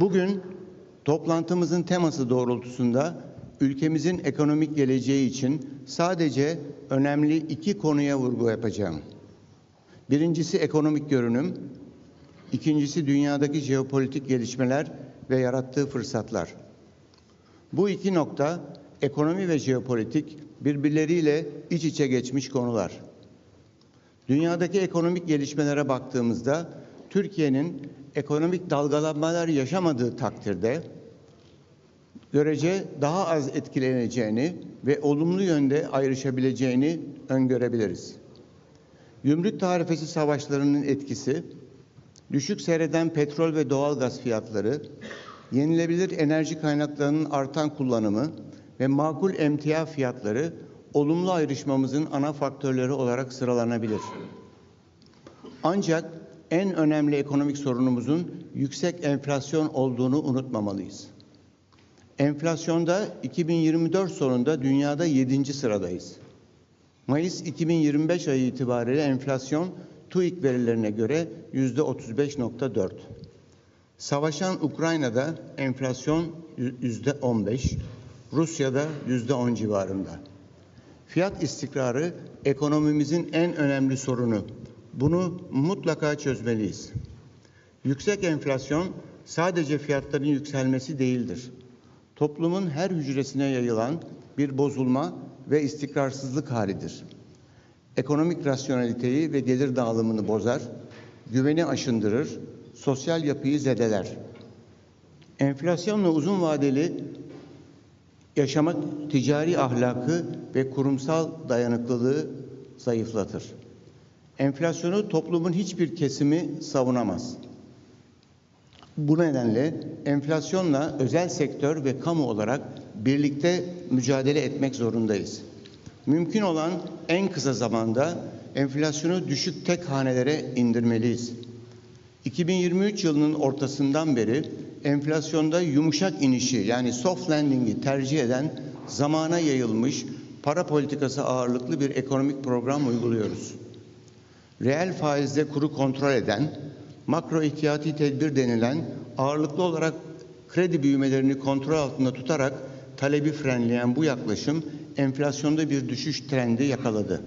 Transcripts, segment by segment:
Bugün toplantımızın teması doğrultusunda ülkemizin ekonomik geleceği için sadece önemli iki konuya vurgu yapacağım. Birincisi ekonomik görünüm, ikincisi dünyadaki jeopolitik gelişmeler ve yarattığı fırsatlar. Bu iki nokta ekonomi ve jeopolitik birbirleriyle iç içe geçmiş konular. Dünyadaki ekonomik gelişmelere baktığımızda Türkiye'nin ekonomik dalgalanmalar yaşamadığı takdirde görece daha az etkileneceğini ve olumlu yönde ayrışabileceğini öngörebiliriz. Gümrük tarifesi savaşlarının etkisi, düşük seyreden petrol ve doğalgaz fiyatları, yenilebilir enerji kaynaklarının artan kullanımı ve makul emtia fiyatları olumlu ayrışmamızın ana faktörleri olarak sıralanabilir. Ancak en önemli ekonomik sorunumuzun yüksek enflasyon olduğunu unutmamalıyız. Enflasyonda 2024 sonunda dünyada 7. sıradayız. Mayıs 2025 ayı itibariyle enflasyon TÜİK verilerine göre yüzde 35.4. Savaşan Ukrayna'da enflasyon yüzde 15, Rusya'da yüzde 10 civarında. Fiyat istikrarı ekonomimizin en önemli sorunu. Bunu mutlaka çözmeliyiz. Yüksek enflasyon sadece fiyatların yükselmesi değildir. Toplumun her hücresine yayılan bir bozulma ve istikrarsızlık halidir. Ekonomik rasyoneliteyi ve gelir dağılımını bozar, güveni aşındırır, sosyal yapıyı zedeler. Enflasyonla uzun vadeli yaşamak ticari ahlakı ve kurumsal dayanıklılığı zayıflatır. Enflasyonu toplumun hiçbir kesimi savunamaz. Bu nedenle enflasyonla özel sektör ve kamu olarak birlikte mücadele etmek zorundayız. Mümkün olan en kısa zamanda enflasyonu düşük tek hanelere indirmeliyiz. 2023 yılının ortasından beri enflasyonda yumuşak inişi yani soft landing'i tercih eden zamana yayılmış para politikası ağırlıklı bir ekonomik program uyguluyoruz. Reel faizde kuru kontrol eden, makro ihtiyati tedbir denilen ağırlıklı olarak kredi büyümelerini kontrol altında tutarak talebi frenleyen bu yaklaşım enflasyonda bir düşüş trendi yakaladı.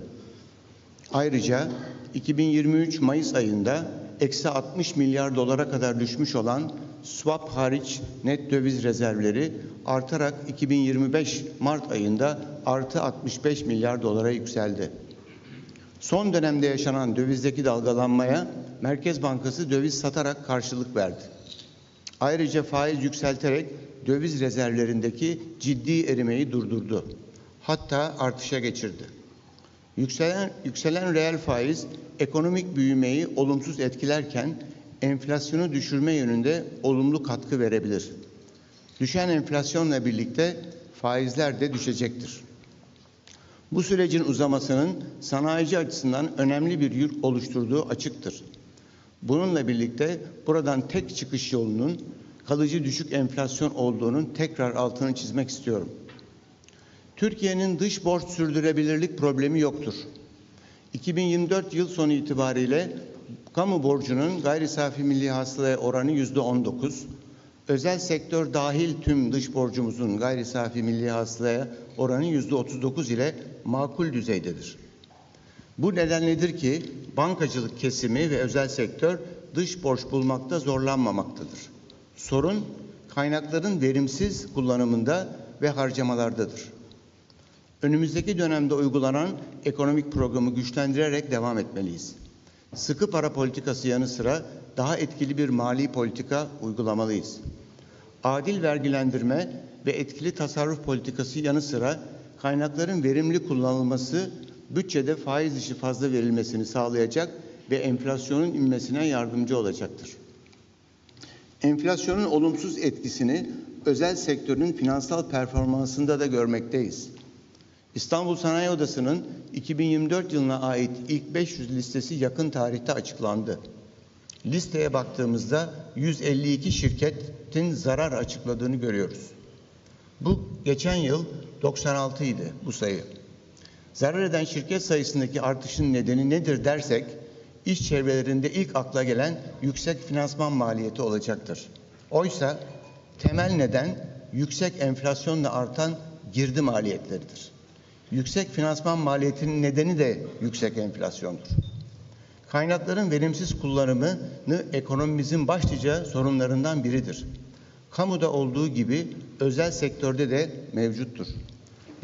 Ayrıca 2023 Mayıs ayında eksi 60 milyar dolara kadar düşmüş olan swap hariç net döviz rezervleri artarak 2025 Mart ayında artı 65 milyar dolara yükseldi. Son dönemde yaşanan dövizdeki dalgalanmaya Merkez Bankası döviz satarak karşılık verdi. Ayrıca faiz yükselterek döviz rezervlerindeki ciddi erimeyi durdurdu. Hatta artışa geçirdi. Yükselen, yükselen reel faiz ekonomik büyümeyi olumsuz etkilerken enflasyonu düşürme yönünde olumlu katkı verebilir. Düşen enflasyonla birlikte faizler de düşecektir. Bu sürecin uzamasının sanayici açısından önemli bir yük oluşturduğu açıktır. Bununla birlikte buradan tek çıkış yolunun kalıcı düşük enflasyon olduğunun tekrar altını çizmek istiyorum. Türkiye'nin dış borç sürdürebilirlik problemi yoktur. 2024 yıl sonu itibariyle kamu borcunun gayri safi milli hasılaya oranı yüzde 19, özel sektör dahil tüm dış borcumuzun gayri safi milli hasılaya oranı yüzde 39 ile makul düzeydedir. Bu nedenledir ki bankacılık kesimi ve özel sektör dış borç bulmakta zorlanmamaktadır. Sorun kaynakların verimsiz kullanımında ve harcamalardadır. Önümüzdeki dönemde uygulanan ekonomik programı güçlendirerek devam etmeliyiz. Sıkı para politikası yanı sıra daha etkili bir mali politika uygulamalıyız. Adil vergilendirme ve etkili tasarruf politikası yanı sıra kaynakların verimli kullanılması bütçede faiz işi fazla verilmesini sağlayacak ve enflasyonun inmesine yardımcı olacaktır. Enflasyonun olumsuz etkisini özel sektörün finansal performansında da görmekteyiz. İstanbul Sanayi Odası'nın 2024 yılına ait ilk 500 listesi yakın tarihte açıklandı. Listeye baktığımızda 152 şirketin zarar açıkladığını görüyoruz. Bu geçen yıl 96 idi bu sayı. Zarar eden şirket sayısındaki artışın nedeni nedir dersek, iş çevrelerinde ilk akla gelen yüksek finansman maliyeti olacaktır. Oysa temel neden yüksek enflasyonla artan girdi maliyetleridir. Yüksek finansman maliyetinin nedeni de yüksek enflasyondur. Kaynakların verimsiz kullanımını ekonomimizin başlıca sorunlarından biridir. Kamuda olduğu gibi özel sektörde de mevcuttur.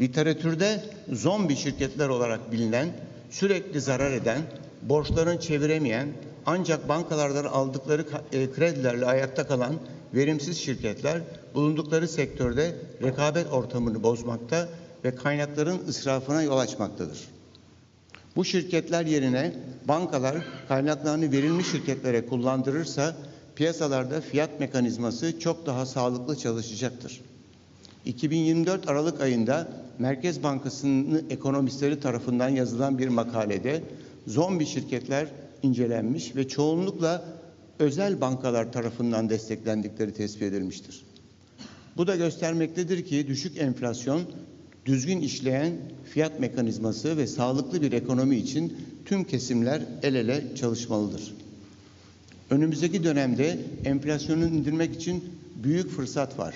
Literatürde zombi şirketler olarak bilinen, sürekli zarar eden, borçlarını çeviremeyen, ancak bankalardan aldıkları e, kredilerle ayakta kalan verimsiz şirketler bulundukları sektörde rekabet ortamını bozmakta ve kaynakların israfına yol açmaktadır. Bu şirketler yerine bankalar kaynaklarını verilmiş şirketlere kullandırırsa piyasalarda fiyat mekanizması çok daha sağlıklı çalışacaktır. 2024 Aralık ayında Merkez Bankası'nın ekonomistleri tarafından yazılan bir makalede zombi şirketler incelenmiş ve çoğunlukla özel bankalar tarafından desteklendikleri tespit edilmiştir. Bu da göstermektedir ki düşük enflasyon, düzgün işleyen fiyat mekanizması ve sağlıklı bir ekonomi için tüm kesimler el ele çalışmalıdır. Önümüzdeki dönemde enflasyonu indirmek için büyük fırsat var.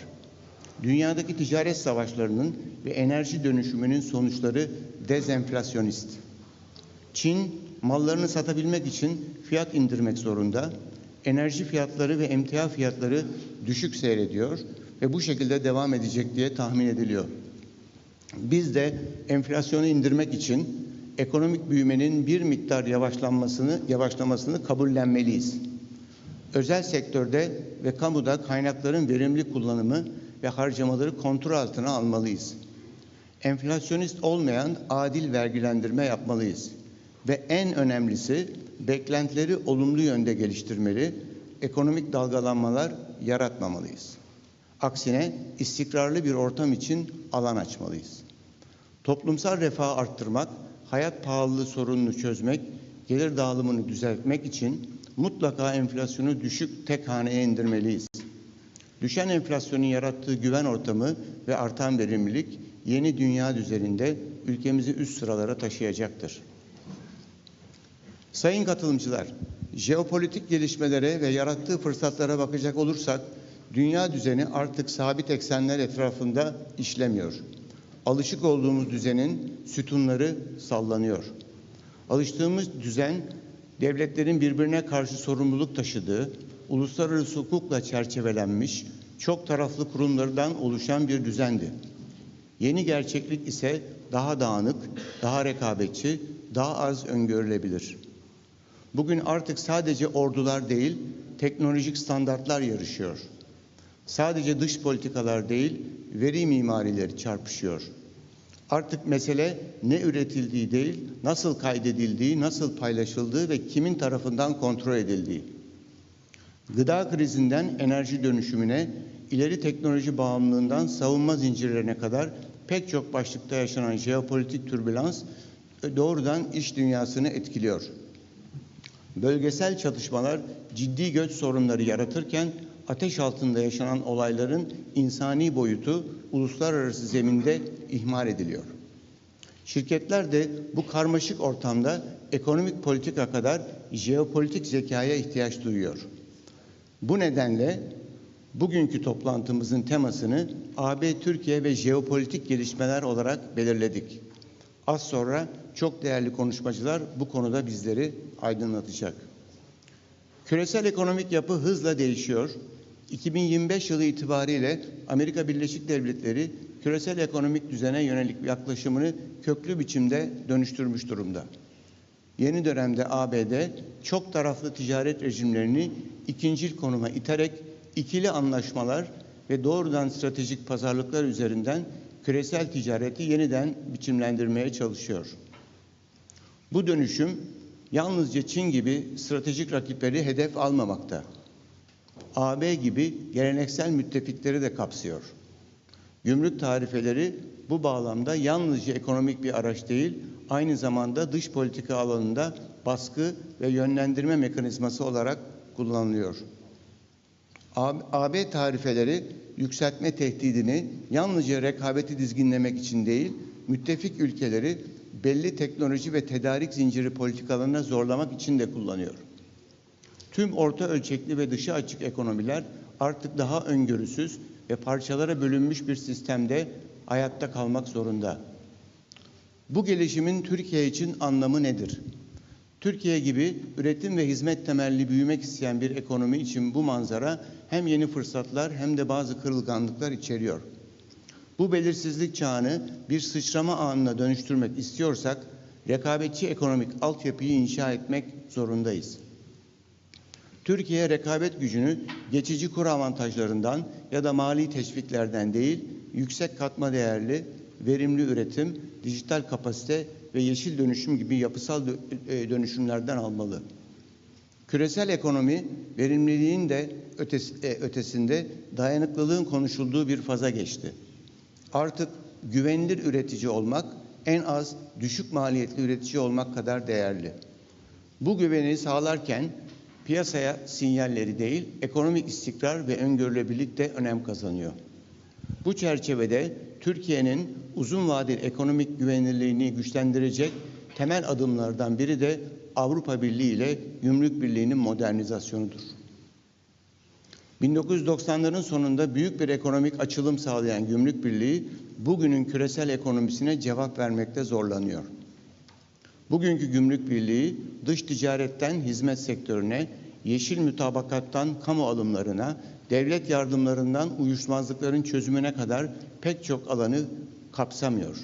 Dünyadaki ticaret savaşlarının ve enerji dönüşümünün sonuçları dezenflasyonist. Çin mallarını satabilmek için fiyat indirmek zorunda. Enerji fiyatları ve emtia fiyatları düşük seyrediyor ve bu şekilde devam edecek diye tahmin ediliyor. Biz de enflasyonu indirmek için ekonomik büyümenin bir miktar yavaşlanmasını yavaşlamasını kabullenmeliyiz. Özel sektörde ve kamuda kaynakların verimli kullanımı ve harcamaları kontrol altına almalıyız. Enflasyonist olmayan adil vergilendirme yapmalıyız. Ve en önemlisi beklentileri olumlu yönde geliştirmeli, ekonomik dalgalanmalar yaratmamalıyız. Aksine istikrarlı bir ortam için alan açmalıyız. Toplumsal refahı arttırmak, hayat pahalılığı sorununu çözmek, gelir dağılımını düzeltmek için mutlaka enflasyonu düşük tek haneye indirmeliyiz. Düşen enflasyonun yarattığı güven ortamı ve artan verimlilik yeni dünya düzeninde ülkemizi üst sıralara taşıyacaktır. Sayın katılımcılar, jeopolitik gelişmelere ve yarattığı fırsatlara bakacak olursak, dünya düzeni artık sabit eksenler etrafında işlemiyor. Alışık olduğumuz düzenin sütunları sallanıyor. Alıştığımız düzen, devletlerin birbirine karşı sorumluluk taşıdığı, uluslararası hukukla çerçevelenmiş, çok taraflı kurumlardan oluşan bir düzendi. Yeni gerçeklik ise daha dağınık, daha rekabetçi, daha az öngörülebilir. Bugün artık sadece ordular değil, teknolojik standartlar yarışıyor. Sadece dış politikalar değil, veri mimarileri çarpışıyor. Artık mesele ne üretildiği değil, nasıl kaydedildiği, nasıl paylaşıldığı ve kimin tarafından kontrol edildiği. Gıda krizinden enerji dönüşümüne, ileri teknoloji bağımlılığından savunma zincirlerine kadar pek çok başlıkta yaşanan jeopolitik türbülans doğrudan iş dünyasını etkiliyor. Bölgesel çatışmalar ciddi göç sorunları yaratırken ateş altında yaşanan olayların insani boyutu uluslararası zeminde ihmal ediliyor. Şirketler de bu karmaşık ortamda ekonomik politika kadar jeopolitik zekaya ihtiyaç duyuyor. Bu nedenle bugünkü toplantımızın temasını AB, Türkiye ve jeopolitik gelişmeler olarak belirledik. Az sonra çok değerli konuşmacılar bu konuda bizleri aydınlatacak. Küresel ekonomik yapı hızla değişiyor. 2025 yılı itibariyle Amerika Birleşik Devletleri küresel ekonomik düzene yönelik yaklaşımını köklü biçimde dönüştürmüş durumda. Yeni dönemde ABD çok taraflı ticaret rejimlerini ikincil konuma iterek ikili anlaşmalar ve doğrudan stratejik pazarlıklar üzerinden küresel ticareti yeniden biçimlendirmeye çalışıyor. Bu dönüşüm yalnızca Çin gibi stratejik rakipleri hedef almamakta. AB gibi geleneksel müttefikleri de kapsıyor. Gümrük tarifeleri bu bağlamda yalnızca ekonomik bir araç değil, aynı zamanda dış politika alanında baskı ve yönlendirme mekanizması olarak kullanılıyor. AB tarifeleri yükseltme tehdidini yalnızca rekabeti dizginlemek için değil, müttefik ülkeleri belli teknoloji ve tedarik zinciri politikalarına zorlamak için de kullanıyor. Tüm orta ölçekli ve dışı açık ekonomiler artık daha öngörüsüz ve parçalara bölünmüş bir sistemde hayatta kalmak zorunda. Bu gelişimin Türkiye için anlamı nedir? Türkiye gibi üretim ve hizmet temelli büyümek isteyen bir ekonomi için bu manzara hem yeni fırsatlar hem de bazı kırılganlıklar içeriyor. Bu belirsizlik çağını bir sıçrama anına dönüştürmek istiyorsak rekabetçi ekonomik altyapıyı inşa etmek zorundayız. Türkiye rekabet gücünü geçici kur avantajlarından ya da mali teşviklerden değil, yüksek katma değerli, verimli üretim, dijital kapasite ve yeşil dönüşüm gibi yapısal e, dönüşümlerden almalı. Küresel ekonomi verimliliğin de e, ötesinde dayanıklılığın konuşulduğu bir faza geçti. Artık güvenilir üretici olmak en az düşük maliyetli üretici olmak kadar değerli. Bu güveni sağlarken piyasaya sinyalleri değil, ekonomik istikrar ve öngörülebilirlik de önem kazanıyor. Bu çerçevede Türkiye'nin uzun vadeli ekonomik güvenilirliğini güçlendirecek temel adımlardan biri de Avrupa Birliği ile Gümrük Birliği'nin modernizasyonudur. 1990'ların sonunda büyük bir ekonomik açılım sağlayan Gümrük Birliği bugünün küresel ekonomisine cevap vermekte zorlanıyor. Bugünkü Gümrük Birliği dış ticaretten hizmet sektörüne, yeşil mütabakattan kamu alımlarına, devlet yardımlarından uyuşmazlıkların çözümüne kadar pek çok alanı kapsamıyor.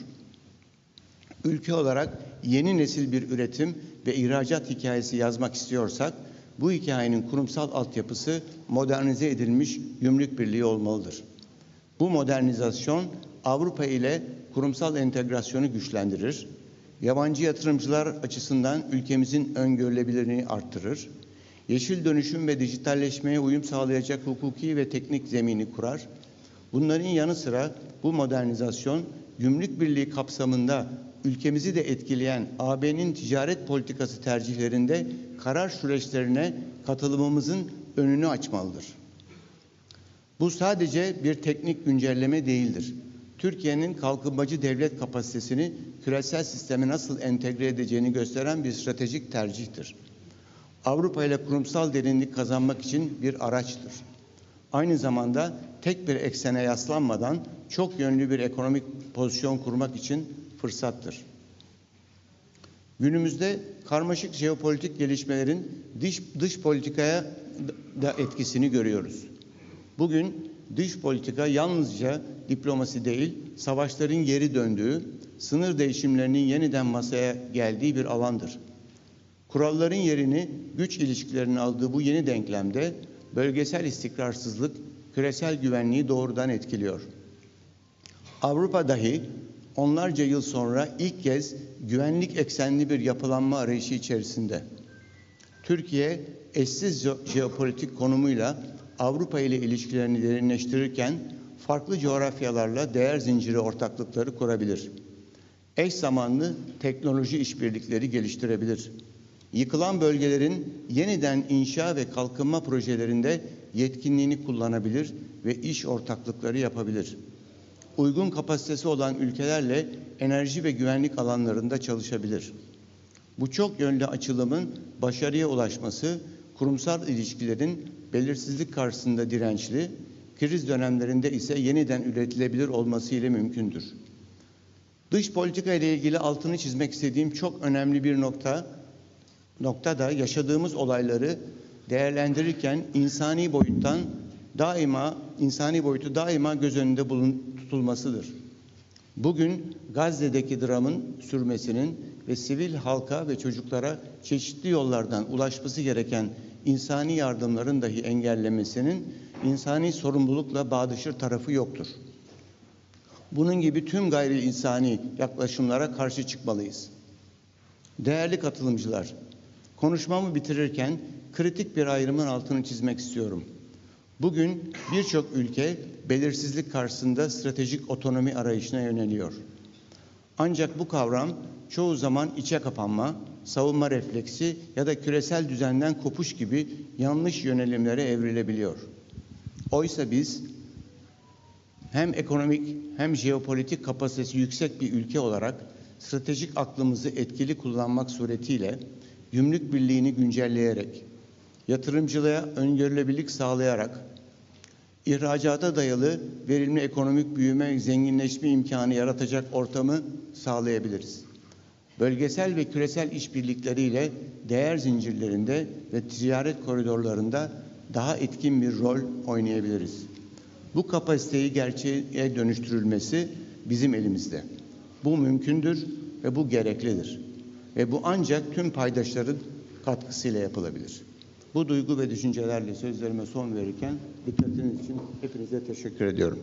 Ülke olarak yeni nesil bir üretim ve ihracat hikayesi yazmak istiyorsak bu hikayenin kurumsal altyapısı modernize edilmiş gümrük birliği olmalıdır. Bu modernizasyon Avrupa ile kurumsal entegrasyonu güçlendirir, yabancı yatırımcılar açısından ülkemizin öngörülebilirliğini arttırır, yeşil dönüşüm ve dijitalleşmeye uyum sağlayacak hukuki ve teknik zemini kurar. Bunların yanı sıra bu modernizasyon gümrük birliği kapsamında ülkemizi de etkileyen AB'nin ticaret politikası tercihlerinde karar süreçlerine katılımımızın önünü açmalıdır. Bu sadece bir teknik güncelleme değildir. Türkiye'nin kalkınmacı devlet kapasitesini küresel sisteme nasıl entegre edeceğini gösteren bir stratejik tercihtir. Avrupa ile kurumsal derinlik kazanmak için bir araçtır. Aynı zamanda tek bir eksene yaslanmadan çok yönlü bir ekonomik pozisyon kurmak için fırsattır. Günümüzde karmaşık jeopolitik gelişmelerin dış, dış politikaya da etkisini görüyoruz. Bugün dış politika yalnızca diplomasi değil, savaşların geri döndüğü, sınır değişimlerinin yeniden masaya geldiği bir alandır. Kuralların yerini güç ilişkilerinin aldığı bu yeni denklemde bölgesel istikrarsızlık küresel güvenliği doğrudan etkiliyor. Avrupa dahi onlarca yıl sonra ilk kez güvenlik eksenli bir yapılanma arayışı içerisinde. Türkiye eşsiz jeopolitik konumuyla Avrupa ile ilişkilerini derinleştirirken farklı coğrafyalarla değer zinciri ortaklıkları kurabilir. Eş zamanlı teknoloji işbirlikleri geliştirebilir. Yıkılan bölgelerin yeniden inşa ve kalkınma projelerinde yetkinliğini kullanabilir ve iş ortaklıkları yapabilir uygun kapasitesi olan ülkelerle enerji ve güvenlik alanlarında çalışabilir. Bu çok yönlü açılımın başarıya ulaşması kurumsal ilişkilerin belirsizlik karşısında dirençli, kriz dönemlerinde ise yeniden üretilebilir olması ile mümkündür. Dış politika ile ilgili altını çizmek istediğim çok önemli bir nokta nokta da yaşadığımız olayları değerlendirirken insani boyuttan daima insani boyutu daima göz önünde bulun, tutulmasıdır. Bugün Gazze'deki dramın sürmesinin ve sivil halka ve çocuklara çeşitli yollardan ulaşması gereken insani yardımların dahi engellemesinin insani sorumlulukla bağdaşır tarafı yoktur. Bunun gibi tüm gayri insani yaklaşımlara karşı çıkmalıyız. Değerli katılımcılar, konuşmamı bitirirken kritik bir ayrımın altını çizmek istiyorum. Bugün birçok ülke belirsizlik karşısında stratejik otonomi arayışına yöneliyor. Ancak bu kavram çoğu zaman içe kapanma, savunma refleksi ya da küresel düzenden kopuş gibi yanlış yönelimlere evrilebiliyor. Oysa biz hem ekonomik hem jeopolitik kapasitesi yüksek bir ülke olarak stratejik aklımızı etkili kullanmak suretiyle gümrük birliğini güncelleyerek, yatırımcılığa öngörülebilirlik sağlayarak, ihracata dayalı verimli ekonomik büyüme, zenginleşme imkanı yaratacak ortamı sağlayabiliriz. Bölgesel ve küresel işbirlikleriyle değer zincirlerinde ve ticaret koridorlarında daha etkin bir rol oynayabiliriz. Bu kapasiteyi gerçeğe dönüştürülmesi bizim elimizde. Bu mümkündür ve bu gereklidir. Ve bu ancak tüm paydaşların katkısıyla yapılabilir. Bu duygu ve düşüncelerle sözlerime son verirken dikkatiniz için hepinize teşekkür ediyorum.